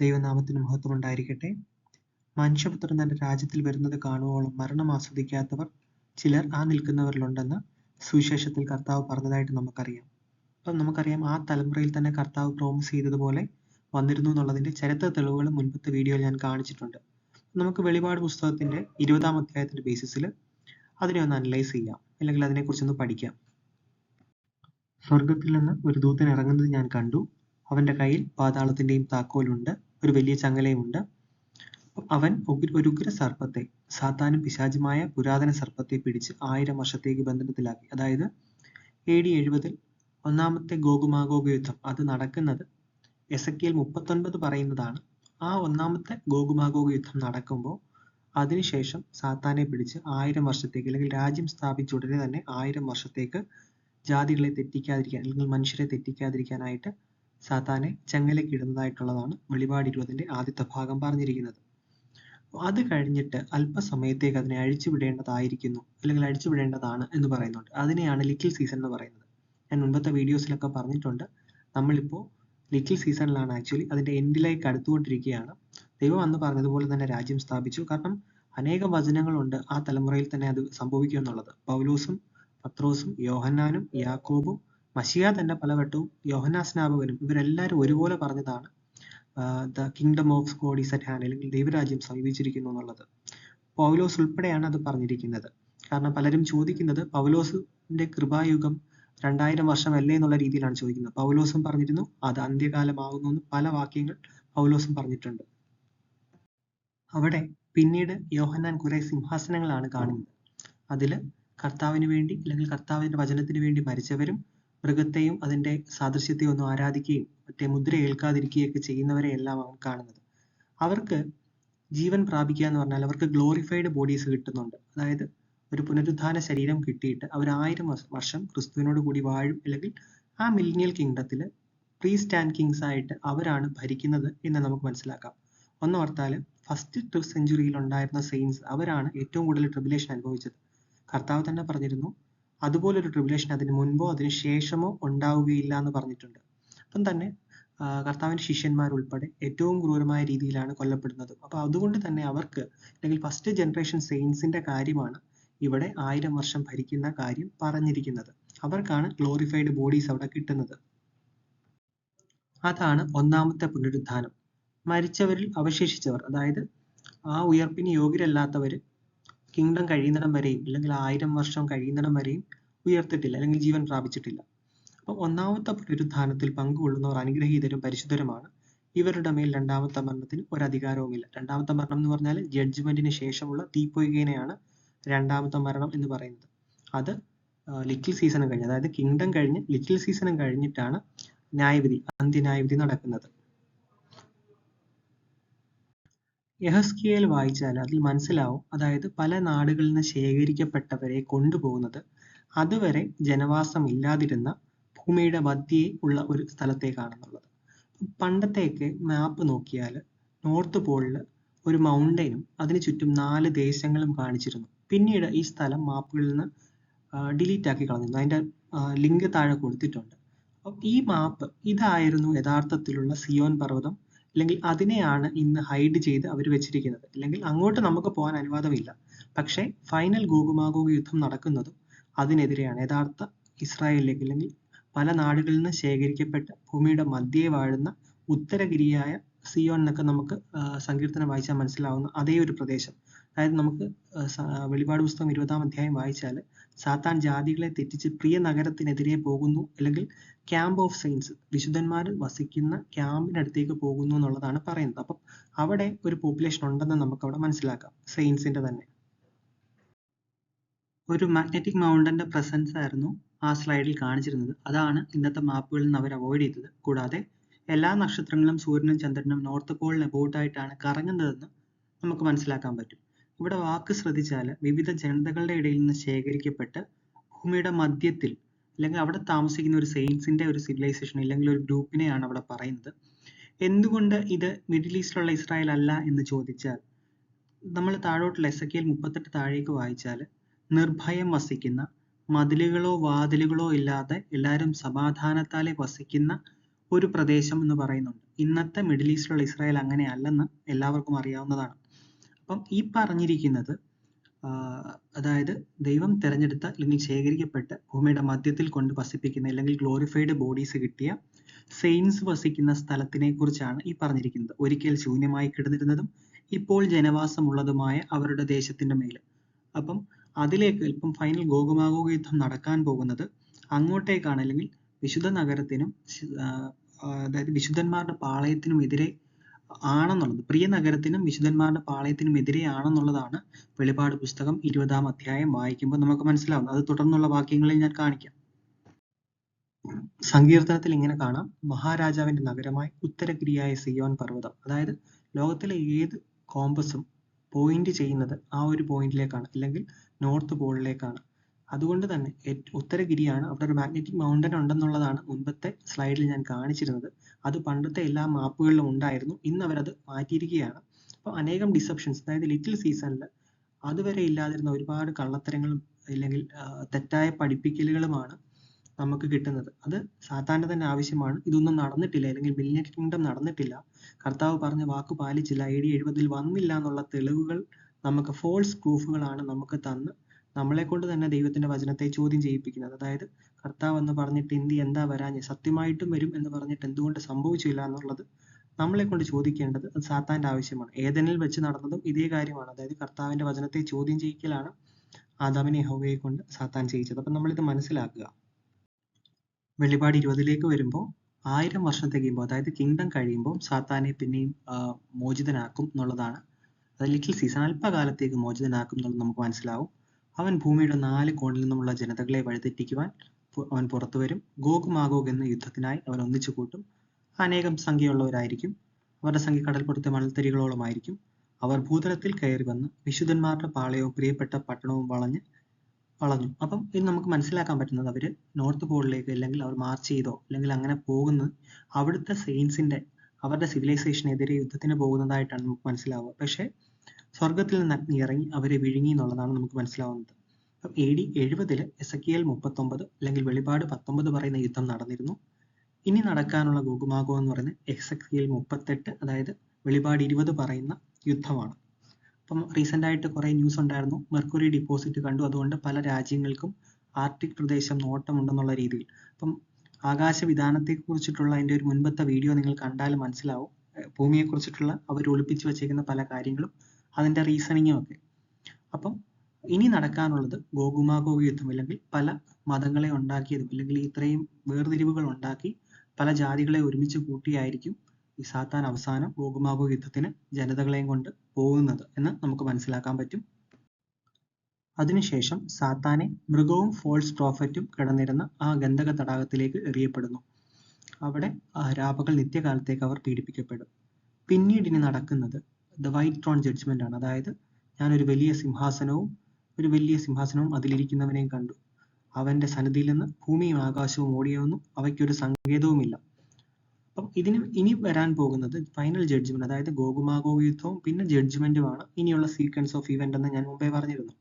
ദൈവനാമത്തിന് മഹത്വം ഉണ്ടായിരിക്കട്ടെ മനുഷ്യപുത്രൻ തന്റെ രാജ്യത്തിൽ വരുന്നത് കാണുവോളം മരണം ആസ്വദിക്കാത്തവർ ചിലർ ആ നിൽക്കുന്നവരിലുണ്ടെന്ന് സുവിശേഷത്തിൽ കർത്താവ് പറഞ്ഞതായിട്ട് നമുക്കറിയാം. അപ്പം നമുക്കറിയാം ആ തലമുറയിൽ തന്നെ കർത്താവ് പ്രോമിസ് ചെയ്തതുപോലെ വന്നിരുന്നു എന്നുള്ളതിന്റെ ചരിത്ര തെളിവുകൾ മുൻപത്തെ വീഡിയോയിൽ ഞാൻ കാണിച്ചിട്ടുണ്ട്. നമുക്ക് വെളിപാട് പുസ്തകത്തിന്റെ ഇരുപതാം അധ്യായത്തിന്റെ ബേസിസിൽ അതിനെ ഒന്ന് അനലൈസ് ചെയ്യാം. അല്ലെങ്കിൽ അതിനെക്കുറിച്ചൊന്ന് പഠിക്കാം. സ്വർഗത്തിൽ നിന്ന് ഒരു ദൂതൻ ഇറങ്ങുന്നത് ഞാൻ കണ്ടു. അവന്റെ കയ്യിൽ പാതാളത്തിന്റെയും താക്കോലുണ്ട് ഒരു വലിയ ചങ്ങലയുമുണ്ട്. അവൻ ഒരു ഉഗ്ര സർപ്പത്തെ സാത്താനും പിശാചുമായ പുരാതന സർപ്പത്തെ പിടിച്ച് ആയിരം വർഷത്തേക്ക് ബന്ധനത്തിലാക്കി. അതായത് എ ഡി എഴുപതിൽ ഒന്നാമത്തെ ഗോകുമാഗോഗ യുദ്ധം. അത് നടക്കുന്നത് എസക്കിയൽ മുപ്പത്തൊൻപത് പറയുന്നതാണ്. ആ ഒന്നാമത്തെ ഗോകുമാഗോഗ യുദ്ധം നടക്കുമ്പോൾ അതിനുശേഷം സാത്താനെ പിടിച്ച് ആയിരം വർഷത്തേക്ക് അല്ലെങ്കിൽ രാജ്യം സ്ഥാപിച്ച ഉടനെ തന്നെ ആയിരം വർഷത്തേക്ക് ജാതികളെ തെറ്റിക്കാതിരിക്കാൻ അല്ലെങ്കിൽ മനുഷ്യരെ തെറ്റിക്കാതിരിക്കാനായിട്ട് സാത്താനെ ചങ്ങലക്കിടുന്നതായിട്ടുള്ളതാണ് വെളിപാട് ഇരുപതിന്റെ ആദ്യത്തെ ഭാഗം പറഞ്ഞിരിക്കുന്നത്. അത് കഴിഞ്ഞിട്ട് അല്പസമയത്തേക്ക് അതിനെ അഴിച്ചുവിടേണ്ടതായിരിക്കുന്നു അല്ലെങ്കിൽ അഴിച്ചുവിടേണ്ടതാണ് എന്ന് പറയുന്നുണ്ട്. അതിനെയാണ് ലിറ്റിൽ സീസൺ എന്ന് പറയുന്നത്. ഞാൻ മുൻപത്തെ വീഡിയോസിലൊക്കെ പറഞ്ഞിട്ടുണ്ട്. നമ്മളിപ്പോൾ ലിറ്റിൽ സീസണിലാണ് ആക്ച്വലി അതിന്റെ എൻഡിലേക്ക് അടുത്തുകൊണ്ടിരിക്കുകയാണ്. ദൈവം അന്ന് പറഞ്ഞതുപോലെ തന്നെ രാജ്യം സ്ഥാപിച്ചു. കാരണം അനേകം വചനങ്ങളുണ്ട് ആ തലമുറയിൽ തന്നെ അത് സംഭവിക്കുമെന്നുള്ളത്. പൗലോസും പത്രോസും യോഹന്നാനും യാക്കോബും മഷിയ തന്നെ പലവട്ടവും യോഹനാ സ്നാപകനും ഇവരെല്ലാവരും ഒരുപോലെ പറഞ്ഞതാണ് the kingdom of God is at hand അല്ലെങ്കിൽ ദൈവരാജ്യം സമീപിച്ചിരിക്കുന്നു എന്നുള്ളത്. പൗലോസ് ഉൾപ്പെടെയാണ് അത് പറഞ്ഞിരിക്കുന്നത്. കാരണം പലരും ചോദിക്കുന്നത് പൗലോസിന്റെ കൃപായുഗം രണ്ടായിരം വർഷമല്ലേ എന്നുള്ള രീതിയിലാണ് ചോദിക്കുന്നത്. പൗലോസും പറഞ്ഞിരുന്നു അത് അന്ത്യകാലമാകുന്നു എന്ന് പല വാക്യങ്ങൾ പൗലോസും പറഞ്ഞിട്ടുണ്ട്. അവിടെ പിന്നീട് യോഹന്നാൻ കുറെ സിംഹാസനങ്ങളാണ് കാണുന്നത്. അതിൽ കർത്താവിന് വേണ്ടി അല്ലെങ്കിൽ കർത്താവിന്റെ വചനത്തിന് വേണ്ടി മരിച്ചവരും മൃഗത്തെയും അതിന്റെ സാദൃശ്യത്തെയും ഒന്നും ആരാധിക്കുകയും മറ്റേ മുദ്ര ഏൽക്കാതിരിക്കുകയൊക്കെ ചെയ്യുന്നവരെ എല്ലാം അവൻ കാണുന്നത്. അവർക്ക് ജീവൻ പ്രാപിക്കുക എന്ന് പറഞ്ഞാൽ അവർക്ക് ഗ്ലോറിഫൈഡ് ബോഡീസ് കിട്ടുന്നുണ്ട്. അതായത് ഒരു പുനരുദ്ധാന ശരീരം കിട്ടിയിട്ട് അവർ ആയിരം വർഷം ക്രിസ്തുവിനോട് കൂടി വാഴും അല്ലെങ്കിൽ ആ മില്ലിനിയൽ കിങ്ഡത്തിൽ പ്രീ സ്റ്റാൻഡ് കിങ്സ് ആയിട്ട് അവരാണ് ഭരിക്കുന്നത് എന്ന് നമുക്ക് മനസ്സിലാക്കാം. ഒന്നോർത്താൽ ഫസ്റ്റ് സെഞ്ചുറിയിൽ ഉണ്ടായിരുന്ന സെയിൻസ് അവരാണ് ഏറ്റവും കൂടുതൽ ട്രിബുലേഷൻ അനുഭവിച്ചത്. കർത്താവ് തന്നെ പറഞ്ഞിരുന്നു അതുപോലൊരു ട്രിബുലേഷൻ അതിന് മുൻപോ അതിന് ശേഷമോ ഉണ്ടാവുകയില്ല എന്ന് പറഞ്ഞിട്ടുണ്ട്. അപ്പം തന്നെ കർത്താവിന്റെ ഉൾപ്പെടെ ഏറ്റവും ക്രൂരമായ രീതിയിലാണ് കൊല്ലപ്പെടുന്നത്. അപ്പൊ അതുകൊണ്ട് തന്നെ അവർക്ക് അല്ലെങ്കിൽ ഫസ്റ്റ് ജനറേഷൻ സെയിൻസിന്റെ കാര്യമാണ് ഇവിടെ ആയിരം വർഷം ഭരിക്കുന്ന കാര്യം പറഞ്ഞിരിക്കുന്നത്. അവർക്കാണ് ഗ്ലോറിഫൈഡ് ബോഡീസ് അവിടെ കിട്ടുന്നത്. അതാണ് ഒന്നാമത്തെ പുനരുദ്ധാനം. മരിച്ചവരിൽ അവശേഷിച്ചവർ അതായത് ആ ഉയർപ്പിന് യോഗ്യരല്ലാത്തവര് കിങ്ഡം കഴിയുന്നിടം വരെയും അല്ലെങ്കിൽ ആയിരം വർഷം കഴിയുന്നിടം വരെയും ഉയർത്തിട്ടില്ല അല്ലെങ്കിൽ ജീവൻ പ്രാപിച്ചിട്ടില്ല. അപ്പം ഒന്നാമത്തെ പുനരുദ്ധാനത്തിൽ പങ്കുകൊള്ളുന്നവർ അനുഗ്രഹീതരും പരിശുദ്ധരുമാണ്. ഇവരുടെ മേൽ രണ്ടാമത്തെ മരണത്തിന് ഒരു അധികാരവുമില്ല രണ്ടാമത്തെ മരണം എന്ന് പറഞ്ഞാൽ ജഡ്ജ്മെന്റിന് ശേഷമുള്ള തീപ്പൊയ്കേനെയാണ് രണ്ടാമത്തെ മരണം എന്ന് പറയുന്നത്. അത് ലിറ്റിൽ സീസണും കഴിഞ്ഞ് അതായത് കിങ്ഡം കഴിഞ്ഞ് ലിറ്റിൽ സീസണും കഴിഞ്ഞിട്ടാണ് ന്യായവിധി അന്ത്യന്യായവിധി നടക്കുന്നത്. യഹസ്കിയേൽ വായിച്ചാൽ അതിൽ മനസ്സിലാവും. അതായത് പല നാടുകളിൽ നിന്ന് ശേഖരിക്കപ്പെട്ടവരെ കൊണ്ടുപോകുന്നത് അതുവരെ ജനവാസം ഇല്ലാതിരുന്ന ഭൂമിയുടെ മധ്യേ ഉള്ള ഒരു സ്ഥലത്തേക്കാണെന്നുള്ളത്. പണ്ടത്തെയൊക്കെ മാപ്പ് നോക്കിയാൽ നോർത്ത് പോളിൽ ഒരു മൗണ്ടനും അതിനു ചുറ്റും നാല് ദേശങ്ങളും കാണിച്ചിരുന്നു. പിന്നീട് ഈ സ്ഥലം മാപ്പുകളിൽ നിന്ന് ഡിലീറ്റ് ആക്കി കളഞ്ഞിരുന്നു. അതിന്റെ ലിങ്ക് താഴെ കൊടുത്തിട്ടുണ്ട്. അപ്പം ഈ മാപ്പ് ഇതായിരുന്നു യഥാർത്ഥത്തിലുള്ള സിയോൻ പർവതം. അല്ലെങ്കിൽ അതിനെയാണ് ഇന്ന് ഹൈഡ് ചെയ്ത് അവർ വെച്ചിരിക്കുന്നത്. അല്ലെങ്കിൽ അങ്ങോട്ട് നമുക്ക് പോകാൻ അനുവാദമില്ല. പക്ഷേ ഫൈനൽ ഗോകുമാഗോഗ യുദ്ധം നടക്കുന്നതും അതിനെതിരെയാണ്. യഥാർത്ഥ ഇസ്രായേലിലേക്ക് അല്ലെങ്കിൽ പല നാടുകളിൽ നിന്ന് ശേഖരിക്കപ്പെട്ട ഭൂമിയുടെ മധ്യേ വാഴുന്ന ഉത്തരഗിരിയായ സിയോൺ എന്നൊക്കെ നമുക്ക് സങ്കീർത്തനം വായിച്ചാൽ മനസ്സിലാവുന്ന അതേ ഒരു പ്രദേശം. അതായത് നമുക്ക് വെളിപാട് പുസ്തകം ഇരുപതാം അധ്യായം വായിച്ചാൽ സാത്താൻ ജാതികളെ തെറ്റിച്ച് പ്രിയ നഗരത്തിനെതിരെ പോകുന്നു. അല്ലെങ്കിൽ ക്യാമ്പ് ഓഫ് സെയിൻസ് വിശുദ്ധന്മാർ വസിക്കുന്ന ക്യാമ്പിനടുത്തേക്ക് പോകുന്നു എന്നുള്ളതാണ് പറയുന്നത്. അപ്പം അവിടെ ഒരു പോപ്പുലേഷൻ ഉണ്ടെന്ന് നമുക്ക് അവിടെ മനസ്സിലാക്കാം സെയിൻസിന്റെ തന്നെ. ഒരു മാഗ്നറ്റിക് മൗണ്ടന്റെ പ്രസൻസ് ആയിരുന്നു ആ സ്ലൈഡിൽ കാണിച്ചിരുന്നത്. അതാണ് ഇന്നത്തെ മാപ്പുകളിൽ നിന്ന് അവർ അവോയ്ഡ് ചെയ്തത്. കൂടാതെ എല്ലാ നക്ഷത്രങ്ങളും സൂര്യനും ചന്ദ്രനും നോർത്ത് പോളിന് ആയിട്ടാണ് കറങ്ങുന്നതെന്ന് നമുക്ക് മനസ്സിലാക്കാൻ പറ്റും. ഇവിടെ വാക്ക് ശ്രദ്ധിച്ചാൽ വിവിധ ജനതകളുടെ ഇടയിൽ നിന്ന് ശേഖരിക്കപ്പെട്ട് ഭൂമിയുടെ മധ്യത്തിൽ അല്ലെങ്കിൽ അവിടെ താമസിക്കുന്ന ഒരു സെയിൻസിന്റെ ഒരു സിവിലൈസേഷൻ അല്ലെങ്കിൽ ഒരു ഗ്രൂപ്പിനെയാണ് അവിടെ പറയുന്നത്. എന്തുകൊണ്ട് ഇത് മിഡിൽ ഈസ്റ്റിലുള്ള ഇസ്രായേൽ അല്ല എന്ന് ചോദിച്ചാൽ നമ്മൾ എസ് കെ മുപ്പത്തെട്ട് താഴേക്ക് വായിച്ചാൽ നിർഭയം വസിക്കുന്ന മതിലുകളോ വാതിലുകളോ ഇല്ലാതെ എല്ലാവരും സമാധാനത്താലെ വസിക്കുന്ന ഒരു പ്രദേശം എന്ന് പറയുന്നുണ്ട്. ഇന്നത്തെ മിഡിൽ ഈസ്റ്റിലുള്ള ഇസ്രായേൽ അങ്ങനെ അല്ലെന്ന് എല്ലാവർക്കും അറിയാവുന്നതാണ്. അപ്പം ഈ പറഞ്ഞിരിക്കുന്നത് അതായത് ദൈവം തിരഞ്ഞെടുത്ത അല്ലെങ്കിൽ ശേഖരിക്കപ്പെട്ട ഭൂമിയുടെ മധ്യത്തിൽ കൊണ്ട് വസിപ്പിക്കുന്ന അല്ലെങ്കിൽ ഗ്ലോറിഫൈഡ് ബോഡീസ് കിട്ടിയ സെയിൻസ് വസിക്കുന്ന സ്ഥലത്തിനെ കുറിച്ചാണ് ഈ പറഞ്ഞിരിക്കുന്നത്. ഒരിക്കൽ ശൂന്യമായി കിടന്നിരുന്നതും ഇപ്പോൾ ജനവാസമുള്ളതുമായ അവരുടെ ദേശത്തിന്റെ മേൽ അപ്പം അതിലേക്ക് ഇപ്പം ഫൈനൽ ഗോഗുമാഗോഗ യുദ്ധം നടക്കാൻ പോകുന്നത് അങ്ങോട്ടേക്കാണ്. അല്ലെങ്കിൽ വിശുദ്ധ നഗരത്തിനും അതായത് വിശുദ്ധന്മാരുടെ പാളയത്തിനും എതിരെ ആണെന്നുള്ളത്. പ്രിയ നഗരത്തിനും വിശുദ്ധന്മാരുടെ പാളയത്തിനും എതിരെ ആണെന്നുള്ളതാണ് വെളിപാട് പുസ്തകം ഇരുപതാം അധ്യായം വായിക്കുമ്പോൾ നമുക്ക് മനസ്സിലാവുന്നത്. അത് തുടർന്നുള്ള വാക്യങ്ങളിൽ ഞാൻ കാണിക്കാം. സങ്കീർത്തനത്തിൽ ഇങ്ങനെ കാണാം. മഹാരാജാവിന്റെ നഗരമായി ഉത്തരഗിരിയായ സിയോൻ പർവതം. അതായത് ലോകത്തിലെ ഏത് കോമ്പസും പോയിന്റ് ചെയ്യുന്നത് ആ ഒരു പോയിന്റിലേക്കാണ് അല്ലെങ്കിൽ നോർത്ത് പോളിലേക്കാണ് അതുകൊണ്ട് തന്നെ ഉത്തരഗിരിയാണ് അവിടെ ഒരു മാഗ്നറ്റിക് മൗണ്ടൻ ഉണ്ടെന്നുള്ളതാണ് മുൻപത്തെ സ്ലൈഡിൽ ഞാൻ കാണിച്ചിരുന്നത്. അത് പണ്ടത്തെ എല്ലാ മാപ്പുകളിലും ഉണ്ടായിരുന്നു. ഇന്ന് അവരത് മാറ്റിയിരിക്കുകയാണ്. അപ്പോൾ അനേകം ഡിസപ്ഷൻസ് അതായത് ലിറ്റിൽ സീസണിൽ അതുവരെ ഇല്ലാതിരുന്ന ഒരുപാട് കള്ളത്തരങ്ങളും അല്ലെങ്കിൽ തെറ്റായ പഠിപ്പിക്കലുകളുമാണ് നമുക്ക് കിട്ടുന്നത്. അത് സാധാരണ തന്നെ ആവശ്യമാണ്. ഇതൊന്നും നടന്നിട്ടില്ല. അല്ലെങ്കിൽ മില്ലിയൻ കിങ്ഡം നടന്നിട്ടില്ല. കർത്താവ് പറഞ്ഞ വാക്ക് പാലിച്ചില്ല. എ ഡി എഴുപതിൽ വന്നില്ല എന്നുള്ള തെളിവുകൾ നമുക്ക് ഫോൾസ് പ്രൂഫുകളാണ് നമുക്ക് തന്ന് നമ്മളെ കൊണ്ട് തന്നെ ദൈവത്തിന്റെ വചനത്തെ ചോദ്യം ചെയ്യിപ്പിക്കുന്നത്. അതായത് കർത്താവ് എന്ന് പറഞ്ഞിട്ട് ഇന്ത്യ എന്താ വരാഞ്ഞ് സത്യമായിട്ടും വരും എന്ന് പറഞ്ഞിട്ട് എന്തുകൊണ്ട് സംഭവിച്ചില്ല എന്നുള്ളത് നമ്മളെ കൊണ്ട് ചോദിക്കേണ്ടത് അത് സാത്താന്റെ ആവശ്യമാണ്. ഏതെനിൽ വെച്ച് നടന്നതും ഇതേ കാര്യമാണ്. അതായത് കർത്താവിന്റെ വചനത്തെ ചോദ്യം ചെയ്യിക്കലാണ് ആദാമിനെ ഹൗവയെ കൊണ്ട് സാത്താൻ ചെയ്യിച്ചത്. അപ്പം നമ്മളിത് മനസ്സിലാക്കുക. വെളിപാട് ഇരുപതിലേക്ക് വരുമ്പോൾ ആയിരം വർഷം തികയുമ്പോൾ അതായത് കിങ്ഡം കഴിയുമ്പോൾ സാത്താനെ പിന്നെയും മോചിതനാക്കും എന്നുള്ളതാണ്. അത് ലിറ്റിൽ സീസൺ അല്പകാലത്തേക്ക് മോചിതനാക്കും എന്നുള്ളത് നമുക്ക് മനസ്സിലാവും. അവൻ ഭൂമിയുടെ നാല് കോണിൽ നിന്നുമുള്ള ജനതകളെ വഴിതെറ്റിക്കുവാൻ അവൻ പുറത്തു വരും. ഗോഗ് മാഗോഗ് എന്ന യുദ്ധത്തിനായി അവൻ ഒന്നിച്ചു കൂട്ടും. അനേകം സംഖ്യയുള്ളവരായിരിക്കും. അവരുടെ സംഖ്യ കടൽപ്പുറത്തെ മണൽത്തരികളോളമായിരിക്കും അവർ ഭൂതലത്തിൽ കയറി വന്ന് വിശുദ്ധന്മാരുടെ പാളയവും പ്രിയപ്പെട്ട പട്ടണവും വളഞ്ഞ് വളഞ്ഞു. അപ്പം ഇത് നമുക്ക് മനസ്സിലാക്കാൻ പറ്റുന്നത് അവർ നോർത്ത് പോളിലേക്ക് അല്ലെങ്കിൽ അവർ മാർച്ച് ചെയ്തോ അല്ലെങ്കിൽ അങ്ങനെ പോകുന്നത് അവിടുത്തെ സെയിൻസിന്റെ അവരുടെ സിവിലൈസേഷനെതിരെ യുദ്ധത്തിന് പോകുന്നതായിട്ടാണ് നമുക്ക് മനസ്സിലാവുക. പക്ഷേ സ്വർഗത്തിൽ നിന്ന് അഗ്നി ഇറങ്ങി അവരെ വിഴുങ്ങി എന്നുള്ളതാണ് നമുക്ക് മനസ്സിലാവുന്നത്. അപ്പം എ ഡി എഴുപതിൽ എസ് എ മുപ്പത്തൊമ്പത് അല്ലെങ്കിൽ വെളിപാട് പത്തൊമ്പത് പറയുന്ന യുദ്ധം നടന്നിരുന്നു. ഇനി നടക്കാനുള്ള ഗോകുമാകോ എന്ന് പറയുന്ന എക്സ് എക്സ് മുപ്പത്തെട്ട് അതായത് വെളിപാട് ഇരുപത് പറയുന്ന യുദ്ധമാണ്. അപ്പം റീസെന്റ് ആയിട്ട് കുറേ ന്യൂസ് ഉണ്ടായിരുന്നു. മെർക്കുറി ഡിപ്പോസിറ്റ് കണ്ടു. അതുകൊണ്ട് പല രാജ്യങ്ങൾക്കും ആർട്ടിക് പ്രദേശം നോട്ടമുണ്ടെന്നുള്ള രീതിയിൽ. അപ്പം ആകാശ വിധാനത്തെ കുറിച്ചിട്ടുള്ള അതിന്റെ ഒരു മുൻപത്തെ വീഡിയോ നിങ്ങൾ കണ്ടാൽ മനസ്സിലാവും. ഭൂമിയെക്കുറിച്ചിട്ടുള്ള ഭൂമിയെ കുറിച്ചിട്ടുള്ള അവർ ഒളിപ്പിച്ചു വെച്ചേക്കുന്ന പല കാര്യങ്ങളും അതിന്റെ റീസണിങ്ങും ഒക്കെ. അപ്പം ഇനി നടക്കാനുള്ളത് ഗോകുമാഗോ യുദ്ധം അല്ലെങ്കിൽ പല മതങ്ങളെ ഉണ്ടാക്കിയതും അല്ലെങ്കിൽ ഇത്രയും വേർതിരിവുകൾ ഉണ്ടാക്കി പല ജാതികളെ ഒരുമിച്ച് കൂട്ടിയായിരിക്കും ഈ സാത്താൻ അവസാനം ഗോകുമാഗോ യുദ്ധത്തിന് ജനതകളെയും കൊണ്ട് പോകുന്നത് എന്ന് നമുക്ക് മനസ്സിലാക്കാൻ പറ്റും. അതിനുശേഷം സാത്താനെ മൃഗവും ഫോൾസ് പ്രോഫറ്റും കിടന്നിരുന്ന ആ ഗന്ധക തടാകത്തിലേക്ക് എറിയപ്പെടുന്നു. അവിടെ ആ രാപകൽ നിത്യകാലത്തേക്ക് അവർ പീഡിപ്പിക്കപ്പെടും. പിന്നീട് ഇനി നടക്കുന്നത് ദ വൈറ്റ് ട്രോൺ ജഡ്ജ്മെന്റ് ആണ്. അതായത് ഞാൻ ഒരു വലിയ സിംഹാസനവും ഒരു വലിയ സിംഹാസനവും അതിലിരിക്കുന്നവനെയും കണ്ടു. അവന്റെ സന്നിധിയിൽ നിന്ന് ഭൂമിയും ആകാശവും ഓടിയൊന്നും അവയ്ക്കൊരു സങ്കേതവുമില്ല. അപ്പം ഇതിന് ഇനി വരാൻ പോകുന്നത് ഫൈനൽ ജഡ്ജ്മെന്റ് അതായത് ഗോകുമാഗോ യുദ്ധവും പിന്നെ ജഡ്ജ്മെന്റുമാണ് ഇനിയുള്ള സീക്വൻസ് ഓഫ് ഇവന്റ് എന്ന് ഞാൻ മുമ്പേ പറഞ്ഞിരുന്നു.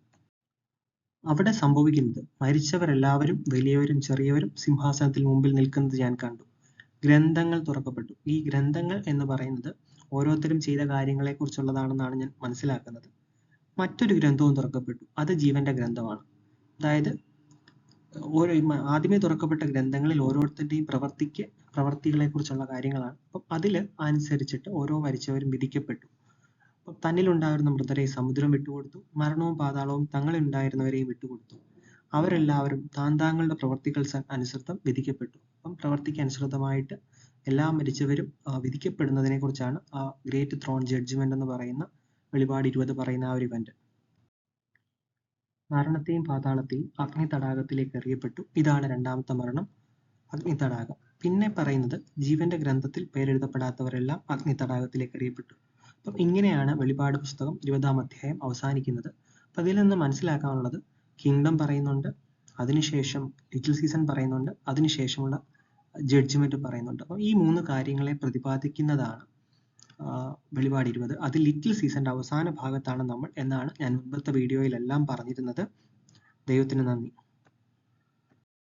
അവിടെ സംഭവിക്കുന്നത് മരിച്ചവരെല്ലാവരും വലിയവരും ചെറിയവരും സിംഹാസനത്തിൽ മുമ്പിൽ നിൽക്കുന്നത് ഞാൻ കണ്ടു. ഗ്രന്ഥങ്ങൾ തുറക്കപ്പെട്ടു. ഈ ഗ്രന്ഥങ്ങൾ എന്ന് പറയുന്നത് ഓരോരുത്തരും ചെയ്ത കാര്യങ്ങളെ കുറിച്ചുള്ളതാണെന്നാണ് ഞാൻ മനസ്സിലാക്കുന്നത്. മറ്റൊരു ഗ്രന്ഥവും തുറക്കപ്പെട്ടു. അത് ജീവന്റെ ഗ്രന്ഥമാണ്. അതായത് ഓരോ ആദ്യമേ തുറക്കപ്പെട്ട ഗ്രന്ഥങ്ങളിൽ ഓരോരുത്തരുടെയും പ്രവർത്തിക്ക് പ്രവർത്തികളെ കുറിച്ചുള്ള കാര്യങ്ങളാണ്. അപ്പം അതിൽ അനുസരിച്ചിട്ട് ഓരോ മരിച്ചവരും വിധിക്കപ്പെട്ടു. അപ്പം തന്നിലുണ്ടായിരുന്ന മൃതരെ സമുദ്രം വിട്ടുകൊടുത്തു. മരണവും പാതാളവും തങ്ങളിലുണ്ടായിരുന്നവരെയും വിട്ടുകൊടുത്തു. അവരെല്ലാവരും താന്താങ്ങളുടെ പ്രവർത്തികൾ അനുസൃതം വിധിക്കപ്പെട്ടു. അപ്പം പ്രവർത്തിക്ക് അനുസൃതമായിട്ട് എല്ലാ മരിച്ചവരും വിധിക്കപ്പെടുന്നതിനെ കുറിച്ചാണ് ആ ഗ്രേറ്റ് ത്രോൺ ജഡ്ജ്മെന്റ് എന്ന് പറയുന്ന വെളിപാട് ഇരുപത് പറയുന്ന ആ ഒരു ഇവന്റ് മരണത്തെയും പാതാളത്തെയും അഗ്നി തടാകത്തിലേക്ക് എറിയപ്പെട്ടു. ഇതാണ് രണ്ടാമത്തെ മരണം അഗ്നി തടാകം. പിന്നെ പറയുന്നത് ജീവന്റെ ഗ്രന്ഥത്തിൽ പേരെഴുതപ്പെടാത്തവരെല്ലാം അഗ്നി തടാകത്തിലേക്ക് എറിയപ്പെട്ടു. അപ്പം ഇങ്ങനെയാണ് വെളിപാട് പുസ്തകം ഇരുപതാം അധ്യായം അവസാനിക്കുന്നത്. അപ്പം അതിൽ നിന്ന് മനസ്സിലാക്കാനുള്ളത് കിങ്ഡം പറയുന്നുണ്ട് അതിനുശേഷം ലിറ്റിൽ സീസൺ പറയുന്നുണ്ട് അതിനുശേഷമുള്ള ജഡ്ജ്മെന്റ് പറയുന്നുണ്ട്. അപ്പം ഈ മൂന്ന് കാര്യങ്ങളെ പ്രതിപാദിക്കുന്നതാണ് വെളിപാട് ഇരുപത് അത് ലിറ്റിൽ സീസണിന്റെ അവസാന ഭാഗത്താണ് നമ്മൾ എന്നാണ് ഞാൻ മുമ്പത്തെ വീഡിയോയിലെല്ലാം പറഞ്ഞിരുന്നത്. ദൈവത്തിന് നന്ദി.